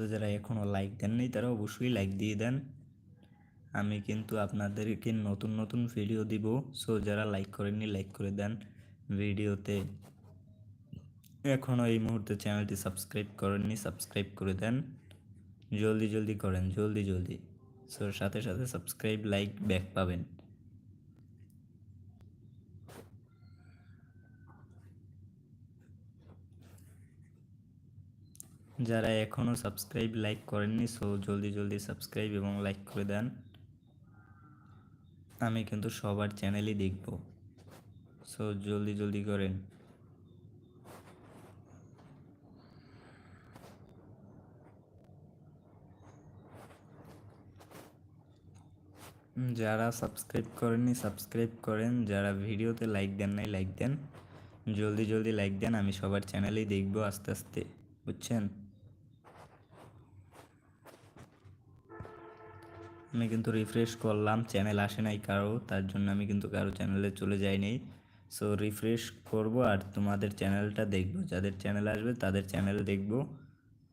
ভিডিওতে যারা এখনও লাইক দেননি, তারা অবশ্যই লাইক দিয়ে দেন। আমি কিন্তু আপনাদেরকে নতুন নতুন ভিডিও দিব। সো যারা লাইক করেননি লাইক করে দেন ভিডিওতে এখনও এই মুহূর্তে চ্যানেলটি সাবস্ক্রাইব করেননি সাবস্ক্রাইব করে দেন। জলদি জলদি করেন, জলদি জলদি। সো সাথে সাথে সাবস্ক্রাইব লাইক ব্যাক পাবেন। যারা এখনও সাবস্ক্রাইব লাইক করেননি সো জলদি জলদি সাবস্ক্রাইব এবং লাইক করে দেন। আমি কিন্তু সবার চ্যানেলই দেখব। সো জলদি জলদি করেন। যারা সাবস্ক্রাইব করেননি সাবস্ক্রাইব করেন। যারা ভিডিওতে লাইক দেন নাই লাইক দেন। জলদি জলদি লাইক দেন। আমি সবার চ্যানেলেই দেখব আস্তে আস্তে। বুঝছেন? আমি কিন্তু রিফ্রেশ করলাম চ্যানেল আসে নাই কারও, তার জন্য আমি কিন্তু কারও চ্যানেলে চলে যাইনি সো রিফ্রেশ করব আর তোমাদের চ্যানেলটা দেখব। যাদের চ্যানেল আসবে, তাদের চ্যানেল দেখব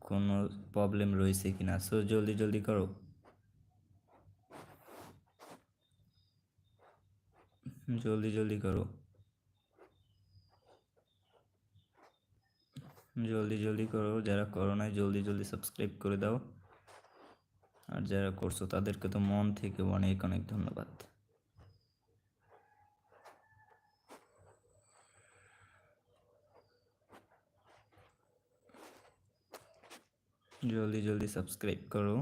কোনো প্রবলেম রয়েছে কি না সো জলদি জলদি করো। জলদি জলদি করো। জলদি জলদি করো। যারা করো নাই, জলদি জলদি সাবস্ক্রাইব করে দাও। আর যারা করছ তাদেরকে তো মন থেকে অনেক অনেক ধন্যবাদ। জলদি জলদি সাবস্ক্রাইব করো।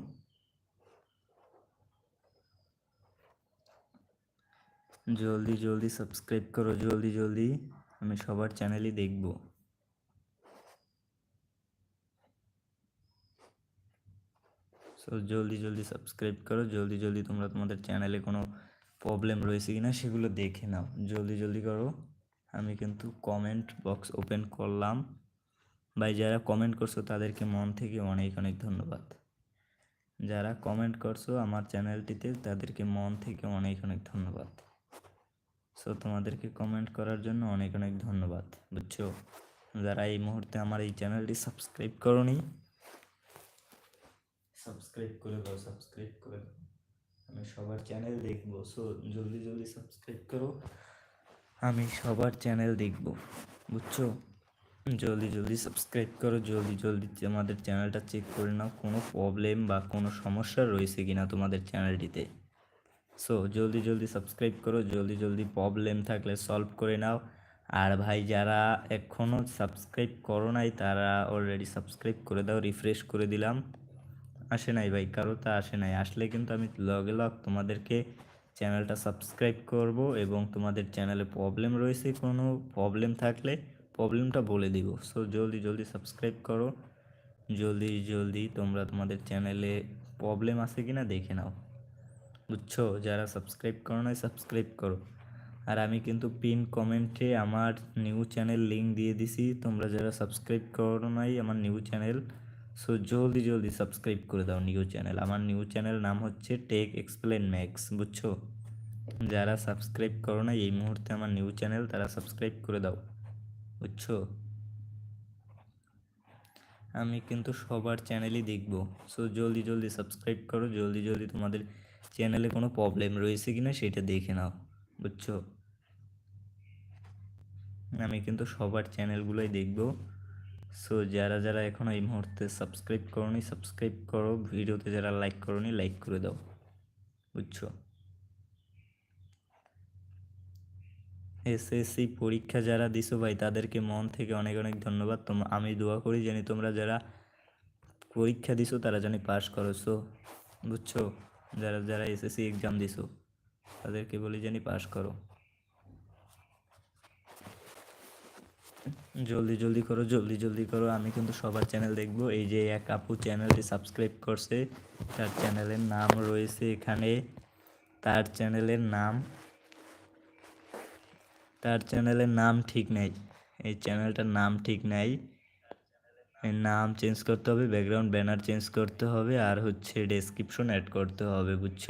জলদি জলদি সাবস্ক্রাইব করো, জলদি জলদি। আমি সবার চ্যানেলই দেখব। সো জলদি জলদি সাবস্ক্রাইব করো। জলদি জলদি তোমরা তোমাদের চ্যানেলে কোনো প্রবলেম রয়েছে কি না সেগুলো দেখে নাও। জলদি জলদি করো। আমি কিন্তু কমেন্ট বক্স ওপেন করলাম। ভাই, যারা কমেন্ট করছ তাদেরকে মন থেকে অনেক অনেক ধন্যবাদ। যারা কমেন্ট করছ আমার চ্যানেলটিতে তাদেরকে মন থেকে অনেক অনেক ধন্যবাদ। সো তোমাদেরকে কমেন্ট করার জন্য অনেক অনেক ধন্যবাদ, বুঝছ? যারা এই মুহূর্তে আমার এই চ্যানেলটি সাবস্ক্রাইব করনি সাবস্ক্রাইব করে দাও সাবস্ক্রাইব করে দাও। আমি সবার চ্যানেল দেখব সো জলদি জলদি সাবস্ক্রাইব করো। আমি সবার চ্যানেল দেখব, বুঝছ? জলদি জলদি সাবস্ক্রাইব করো, জলদি জলদি আমাদের চ্যানেলটা চেক করে নাও, কোনো প্রবলেম বা কোনো সমস্যা রয়েছে কিনা তোমাদের চ্যানেলটিতে সো জলদি জলদি সাবস্ক্রাইব করো, জলদি জলদি প্রবলেম থাকলে সলভ করে নাও। আর ভাই, যারা এখনও সাবস্ক্রাইব করো নাই, তারা অলরেডি সাবস্ক্রাইব করে দাও রিফ্রেশ করে দিলাম। আসে নাই ভাই কারও তা আসে নাই। আসলে কিন্তু আমি লগে লগ তোমাদেরকে চ্যানেলটা সাবস্ক্রাইব করব এবং তোমাদের চ্যানেলে প্রবলেম রয়েছে, কোনো প্রবলেম থাকলে প্রবলেমটা বলে দিব। সো জলদি জলদি সাবস্ক্রাইব করো। জলদি জলদি তোমরা তোমাদের চ্যানেলে প্রবলেম আছে কি না দেখে নাও। বুঝছ? যারা সাবস্ক্রাইব করো নাই সাবস্ক্রাইব করো। আর আমি কিন্তু পিন কমেন্টে আমার নিউ চ্যানেল লিঙ্ক দিয়ে দিছি। তোমরা যারা সাবস্ক্রাইব করো নাই, আমার নিউ চ্যানেল সো জলদি জলদি সাবস্ক্রাইব করে দাও নিউ চ্যানেল আমার নিউ চ্যানেল নাম হচ্ছে টেক এক্সপ্লেন ম্যাক্স বুঝছ? যারা সাবস্ক্রাইব করো না এই মুহূর্তে আমার নিউ চ্যানেল তারা সাবস্ক্রাইব করে দাও, বুঝছ? আমি কিন্তু সবার চ্যানেলই দেখব। সো জলদি জলদি সাবস্ক্রাইব করো, জলদি জলদি তোমাদের চ্যানেলে কোনো প্রবলেম রয়েছে কি না সেটা দেখে নাও, বুঝছ? আমি কিন্তু সবার চ্যানেলগুলোই দেখব। সো যারা যারা এখনও এই মুহূর্তে সাবস্ক্রাইব করোনি সাবস্ক্রাইব করো। ভিডিওতে যারা লাইক করোনি লাইক করে দাও। বুঝছ? এসএসসি পরীক্ষা যারা দিছো ভাই, তাদেরকে মন থেকে অনেক অনেক ধন্যবাদ। তোম, আমি দোয়া করি জানি তোমরা যারা পরীক্ষা দিছো, তারা জানি পাস করো। সো বুঝছ? যারা যারা এসএসসি এক্সাম দিছো, তাদেরকে বলি জানি পাস করো। জলদি জলদি করো, জলদি জলদি করো। আমি কিন্তু সবার চ্যানেল দেখব। এই যে এক আপু চ্যানেলটি সাবস্ক্রাইব করছে, তার চ্যানেলের নাম রয়েছে এখানে। তার চ্যানেলের নাম, তার চ্যানেলের নাম ঠিক নেই। এই চ্যানেলটার নাম ঠিক নাই। নাম চেঞ্জ করতে হবে ব্যাকগ্রাউন্ড ব্যানার চেঞ্জ করতে হবে, আর হচ্ছে ডেসক্রিপশন অ্যাড করতে হবে, বুঝছ?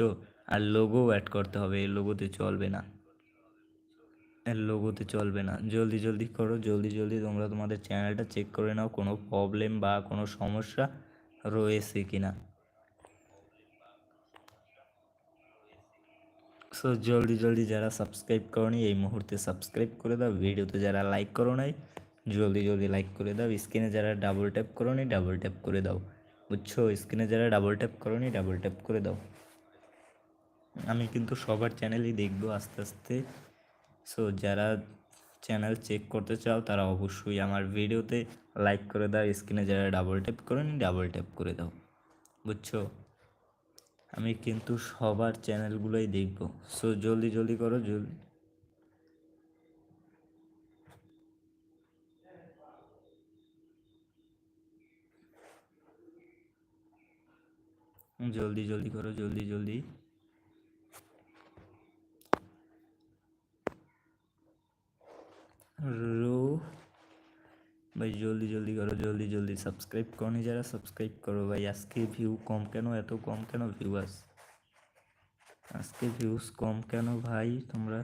আর লোগো অ্যাড করতে হবে, এই লোগোতে চলবে না। লোগোতে চলবে না। জলদি জলদি করো, জলদি জলদি তোমরা তোমাদের চ্যানেলটা চেক করে নাও, কোনো প্রবলেম বা কোনো সমস্যা রয়েছে কি না সো জলদি জলদি যারা সাবস্ক্রাইব করনি, এই মুহূর্তে সাবস্ক্রাইব করে দাও। ভিডিওতে যারা লাইক করো নাই, জলদি জলদি লাইক করে দাও। স্ক্রিনে যারা ডাবল ট্যাপ করো নি ডাবল ট্যাপ করে দাও। বুঝছ? স্ক্রিনে যারা ডাবল ট্যাপ করো নি ডাবল ট্যাপ করে দাও। আমি কিন্তু সবার চ্যানেলই দেখব আস্তে আস্তে। সো যারা চ্যানেল চেক করতে চাও, তারা অবশ্যই আমার ভিডিওতে লাইক করে দাও। স্ক্রিনে যারা ডাবল ট্যাপ করো নি ডাবল ট্যাপ করে দাও। বুঝছ? আমি কিন্তু সবার চ্যানেলগুলোই দেখব। সো জলদি জলদি করো জলদি জলদি জলদি করো, জলদি জলদি। রো ভাই জলদি জলদি করো জলদি জলদি সাবস্ক্রাইব করনি যারা সাবস্ক্রাইব করো ভাই আজকে ভিউ কম কেন এত কম কেন ভিউয়ার্স আজকে ভিউজ কম কেন ভাই তোমরা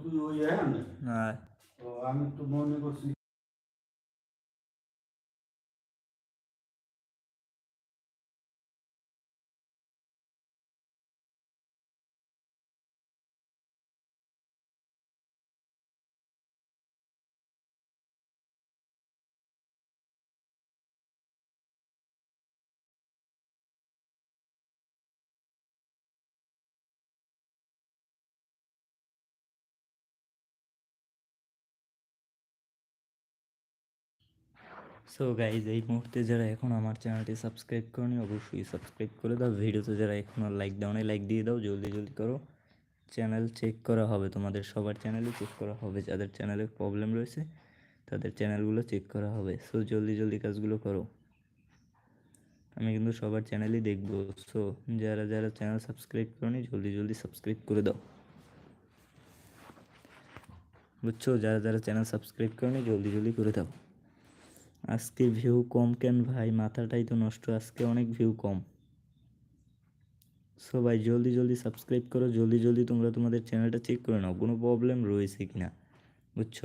তুই ওই হ্যাঁ আমি তো মনে করছি সো গাইজ এই মুহূর্তে যারা এখন আমার চ্যানেলটি সাবস্ক্রাইব করনি, অবশ্যই সাবস্ক্রাইব করে দাও। ভিডিওতে যারা এখনও লাইক দাও লাইক দিয়ে দাও। জলদি জলদি করো। চ্যানেল চেক করা হবে। তোমাদের সবার চ্যানেলই চেক করা হবে। যাদের চ্যানেলে প্রবলেম রয়েছে, তাদের চ্যানেলগুলো চেক করা হবে। সো জলদি জলদি কাজগুলো করো। আমি কিন্তু সবার চ্যানেলই দেখব। সো যারা যারা চ্যানেল সাবস্ক্রাইব করনি, জলদি জলদি সাবস্ক্রাইব করে দাও। বুঝছ? যারা যারা চ্যানেল সাবস্ক্রাইব করনি, জলদি জলদি করে দাও। আজকে ভিউ কম কেন ভাই? মাথাটাই তো নষ্ট। আজকে অনেক ভিউ কম। সো ভাই, জলদি জলদি সাবস্ক্রাইব করো। জলদি জলদি তোমরা তোমাদের চ্যানেলটা চেক করে নাও। কোনো প্রবলেম রয়েছে কি না বুঝছ?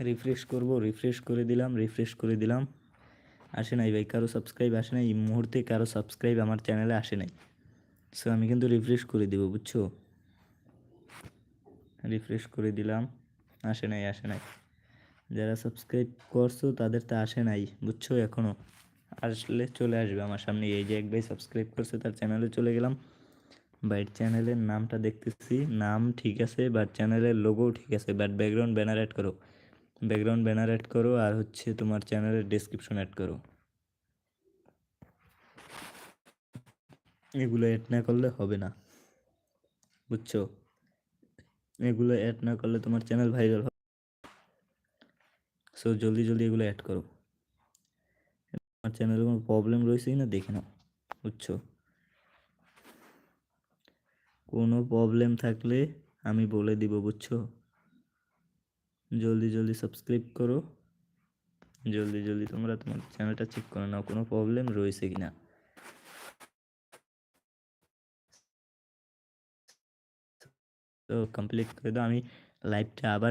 রিফ্রেশ করব। রিফ্রেশ করে দিলাম রিফ্রেশ করে দিলাম। আসে নাই ভাই। কারও সাবস্ক্রাইব আসে নাই? এই মুহূর্তে কারও সাবস্ক্রাইব আমার চ্যানেলে আসে নাই। সো আমি কিন্তু রিফ্রেশ করে দিব, বুঝছ? রিফ্রেশ করে দিলাম। আসে নাই আসে নাই। যারা সাবস্ক্রাইব করছ তাদের তো আসে নাই, বুঝছ? এখনও আসলে চলে আসবে আমার সামনে। এই যে এক ভাই সাবস্ক্রাইব করছে তার চ্যানেলে চলে গেলাম। বাইট চ্যানেলের নামটা দেখতেছি। নাম ঠিক আছে বাট চ্যানেলের লোগোও ঠিক আছে। বাট ব্যাকগ্রাউন্ড ব্যানার অ্যাড করো। ব্যাকগ্রাউন্ড ব্যানার অ্যাড করো আর হচ্ছে তোমার চ্যানেলের ডেসক্রিপশন অ্যাড করো। এগুলো অ্যাড না করলে হবে না, বুঝছ? এগুলো অ্যাড না করলে তোমার চ্যানেল ভাইরাল সো জলদি জলদি এগুলো অ্যাড করো। আমার চ্যানেলে কোনো প্রবলেম রয়েছে কি না, দেখে নাও, বুঝছ? কোনো প্রবলেম থাকলে আমি বলে দিব, বুঝছ? জলদি জলদি সাবস্ক্রাইব করো। জলদি জলদি তোমরা তোমার চ্যানেলটা চেক করে নাও, কোনো প্রবলেম রয়েছে কি না তো কমপ্লিট করে দাও, আমি লাইভটা আবার